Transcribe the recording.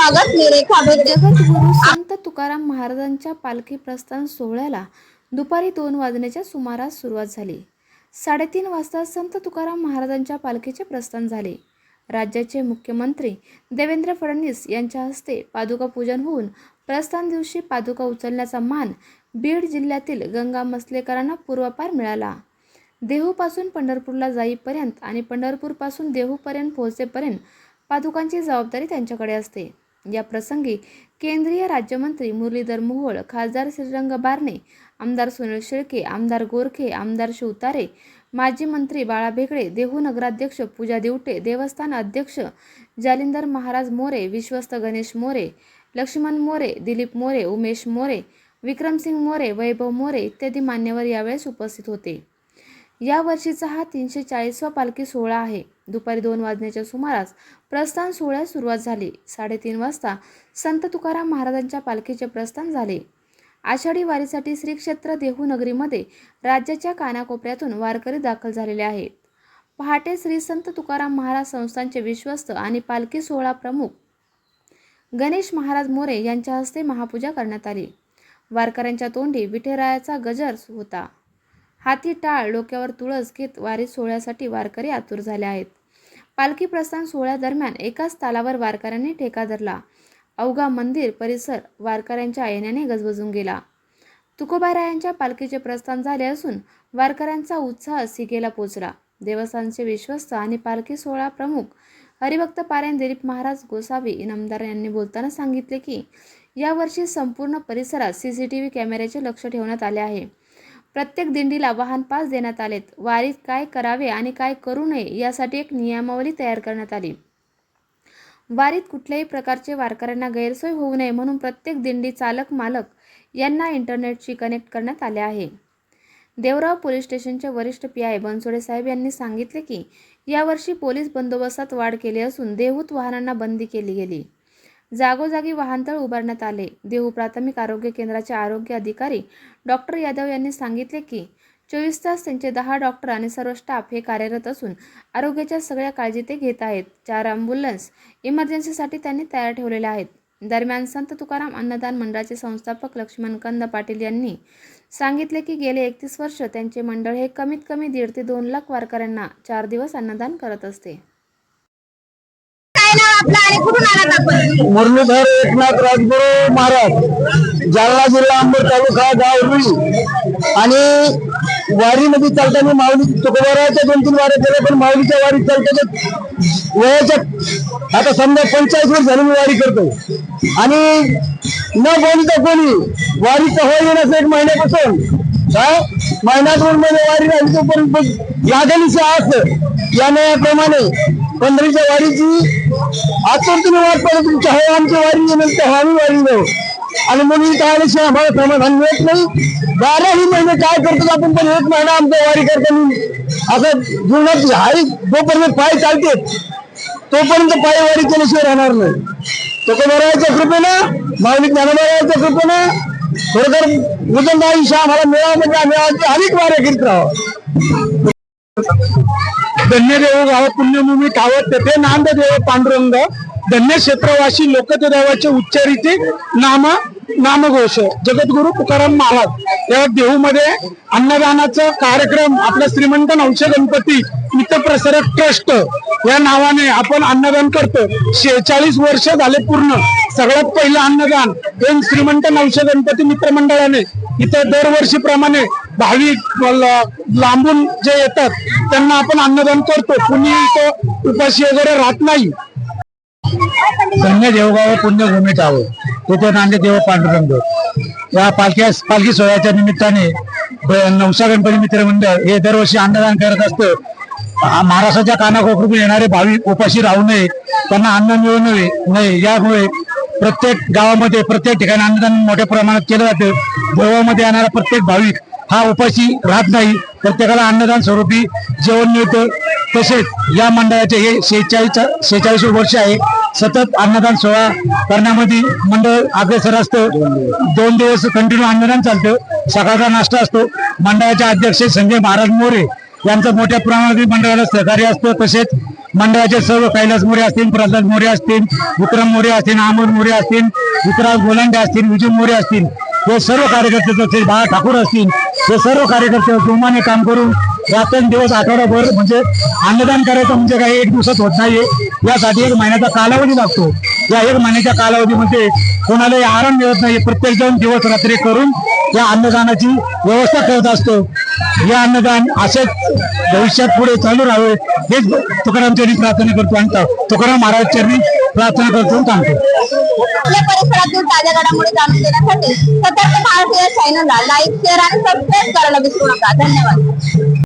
स्वागत मी रेखा संत तुकाराम महाराजांच्या पालखी प्रस्थान सोहळ्याला दुपारी दोन वाजण्याच्या सुमारास सुरुवात झाली. साडेतीन वाजता संत तुकाराम महाराजांच्या पालखीचे प्रस्थान झाले. राज्याचे मुख्यमंत्री देवेंद्र फडणवीस यांच्या हस्ते पादुका पूजन होऊन प्रस्थान दिवशी पादुका उचलण्याचा मान बीड जिल्ह्यातील गंगा मसलेकरांना पूर्वापार मिळाला. देहूपासून पंढरपूरला जाईपर्यंत आणि पंढरपूरपासून देहूपर्यंत पोहोचेपर्यंत पादुकांची जबाबदारी त्यांच्याकडे असते. या प्रसंगी केंद्रीय राज्यमंत्री मुरलीधर मोहोळ खासदार श्रीरंग बारणे आमदार सुनील शेळके आमदार गोरखे आमदार शिवतारे माजी मंत्री बाळा भेगडे देहू नगराध्यक्ष पूजा दिवटे देवस्थान अध्यक्ष जालिंदर महाराज मोरे विश्वस्त गणेश मोरे लक्ष्मण मोरे दिलीप मोरे उमेश मोरे विक्रमसिंग मोरे वैभव मोरे इत्यादी मान्यवर यावेळेस उपस्थित होते. या वर्षीचा हा तीनशे चाळीसवा पालखी सोहळा आहे. दुपारी दोन वाजण्याच्या सुमारास प्रस्थान सोहळ्यास सुरुवात झाली. साडेतीन वाजता संत तुकाराम महाराजांच्या पालखीचे प्रस्थान झाले. आषाढी वारीसाठी श्रीक्षेत्र देहूनगरीमध्ये देहू नगरीमध्ये राज्याच्या कानाकोपऱ्यातून वारकरी दाखल झालेले आहेत. पहाटे श्री संत तुकाराम महाराज संस्थांचे विश्वस्त आणि पालखी सोहळा प्रमुख गणेश महाराज मोरे यांच्या हस्ते महापूजा करण्यात आली. वारकऱ्यांच्या तोंडी विठेरायाचा गजर होता. हाती टाळ डोक्यावर तुळस घेत वारी सोहळ्यासाठी वारकरी आतुर झाले आहेत. पालखी प्रस्थान सोहळ्यादरम्यान एकाच तालावर वारकऱ्यांनी ठेका धरला. अवघा मंदिर परिसर वारकऱ्यांच्या आयन्याने गजबजून गेला. तुकोबारायांच्या पालखीचे प्रस्थान झाले असून वारकऱ्यांचा उत्साह सिगेला पोचला. देवस्थानचे विश्वस्त आणि पालखी सोहळा प्रमुख हरिभक्त पारायण दिलीप महाराज गोसावी इनामदार यांनी बोलताना सांगितले की यावर्षी संपूर्ण परिसरात सी सी टी व्ही कॅमेऱ्याचे लक्ष ठेवण्यात आले आहे. प्रत्येक दिंडीला वाहन पास देण्यात आलेत. वारीत काय करावे आणि काय करू नये यासाठी एक नियमावली तयार करण्यात आली. वारीत कुठल्याही प्रकारचे वारकऱ्यांना गैरसोय होऊ नये म्हणून प्रत्येक दिंडी चालक मालक यांना इंटरनेटशी कनेक्ट करण्यात आले आहे. देवराव पोलीस स्टेशनचे वरिष्ठ पी आय बनसोडे साहेब यांनी सांगितले की यावर्षी पोलीस बंदोबस्तात वाढ केली असून देहूत वाहनांना बंदी केली गेली. जागोजागी वाहनतळ उभारण्यात आले. देहू प्राथमिक आरोग्य केंद्राचे आरोग्य अधिकारी डॉक्टर यादव यांनी सांगितले की चोवीस तास त्यांचे दहा डॉक्टर आणि सर्व स्टाफ हे कार्यरत असून आरोग्याच्या सगळ्या काळजी ते घेत आहेत. चार ॲम्ब्युलन्स इमर्जन्सीसाठी त्यांनी तयार ठेवलेल्या आहेत. दरम्यान संत तुकाराम अन्नदान मंडळाचे संस्थापक लक्ष्मण कंद पाटील यांनी सांगितले की गेले एकतीस वर्ष त्यांचे मंडळ हे कमीत कमी दीड ते दोन लाख वारकऱ्यांना चार दिवस अन्नदान करत असते. आपलं आणि कुठून आलात आपण? मुरलीधर एकनाथ राजगुरू महाराज जालना जिल्हा अंबड तालुका गावरी. आणि वारीमध्ये चालताना माऊली तुकोबाराच्या दोन तीन वाऱ्या केल्या पण माऊलीच्या वारी चालताना वयाच्या आता समजा पंचाळीस वर्ष झाली मी वारी करतो आणि न बोलता कोणी वारीचा होय येण्याचं एक महिन्यापासून. काय महिना दोन महिने वारी राहिली तोपर्यंत लागणीची आस. या नयाप्रमाणे पंधरीच्या वारीची आतुरतेने वाट पाहिजे तुमच्या हवे आमची वारी येईल तर आम्ही वारी जाऊ आणि म्हणून काय आल्याशिवाय आम्हाला समाधान मिळत नाही. बाराही महिने काय करतो आपण पण एक महिना आमच्या वारी करताना असं जीवनात हाई जोपर्यंत पाय चालते तोपर्यंत पाय वारी केल्याशिवाय राहणार नाही. तुकोबराच्या कृपेनं माऊली ज्ञानोबाराच्या कृपेनं खरोखर उदंड आयुष्य आम्हाला मिळावं म्हणजे आम्ही आज अनेक वाऱ्या करीत राहावं धन्यदेव गाव पुण्यभूमी कावत तेथे नांददेव पांडुरंग धन्य क्षेत्रवासी लोकदेवाचे उच्चारिते नाम नामघोष जगद्गुरु तुकाराम महाराज. या देहूमध्ये अन्नदानाचा कार्यक्रम आपल्या श्रीमंत नवशे गणपती मित्रप्रसारक ट्रस्ट या नावाने आपण अन्नदान करतो. शेहेचाळीस वर्ष झाले पूर्ण. सगळ्यात पहिलं अन्नदान हे श्रीमंत नवशे गणपती मित्रमंडळाने इथं दरवर्षीप्रमाणे भाविक लांबून जे येतात त्यांना आपण अन्नदान करतो. कुणी इथं उपाशी वगैरे राहत नाही. धन्य देवगाव पुण्यभूमीत आहोत. तिथे नांदेदेव पांडुरंग. या पालख्या पालखी सोहळ्याच्या निमित्ताने नवसा गणपती मित्र मंडळ हे दरवर्षी अन्नदान करत असतं. महाराष्ट्राच्या कानाकोपरून येणारे भाविक उपाशी राहू नये त्यांना अन्न मिळू नये नये. यामुळे प्रत्येक गावामध्ये प्रत्येक ठिकाणी अन्नदान मोठ्या प्रमाणात केलं जातं. देवामध्ये येणारा प्रत्येक भाविक हा उपाशी राहत नाही. प्रत्येकाला अन्नदान स्वरूपी जेवण मिळतं. तसेच या मंडळाचे हे शेहेचाळीस शेहेचाळीस वर्ष आहे. सतत अन्नदान सोहळा करण्यामध्ये मंडळ अग्रेसर असतं. दोन दिवस कंटिन्यू अन्नदान चालतं. सकाळचा नाश्ता असतो. मंडळाचे अध्यक्ष संजय महाराज मोरे यांचं मोठ्या प्रमाणात मंडळाला सहकार्य असतं. तसेच मंडळाचे सर्व कैलास मोरे असतील प्रल्हाद मोरे असतील विक्रम मोरे असतील अहमद मोरे असतील विक्रांत गोलांडे असतील विजय मोरे असतील हे सर्व कार्यकर्ते असतील बाळा ठाकूर असतील हे सर्व कार्यकर्ते जोमाने काम करून रात्रंदिवस आठवडाभर म्हणजे अन्नदान करायचं म्हणजे काही एक दिवसात होत नाहीये. यासाठी एक महिन्याचा कालावधी लागतो. या एक महिन्याच्या कालावधीमध्ये कोणालाही आराम मिळत नाही. प्रत्येक जण दिवस रात्री करून या अन्नदानाची व्यवस्था करत असतो. हे अन्नदान असेच भविष्यात पुढे चालू राहावे. हेच तुकाराम चरणी प्रार्थना करतो. आणि तुकाराम महाराज चरणी प्रार्थना करतो आणि सांगतो. आपल्या परिसरातील ताज्या घडामोडी जाणून घेण्यासाठी सतर्क भारतीय चॅनलला लाईक शेअर आणि सबस्क्राईब करायला विसरू नका. धन्यवाद.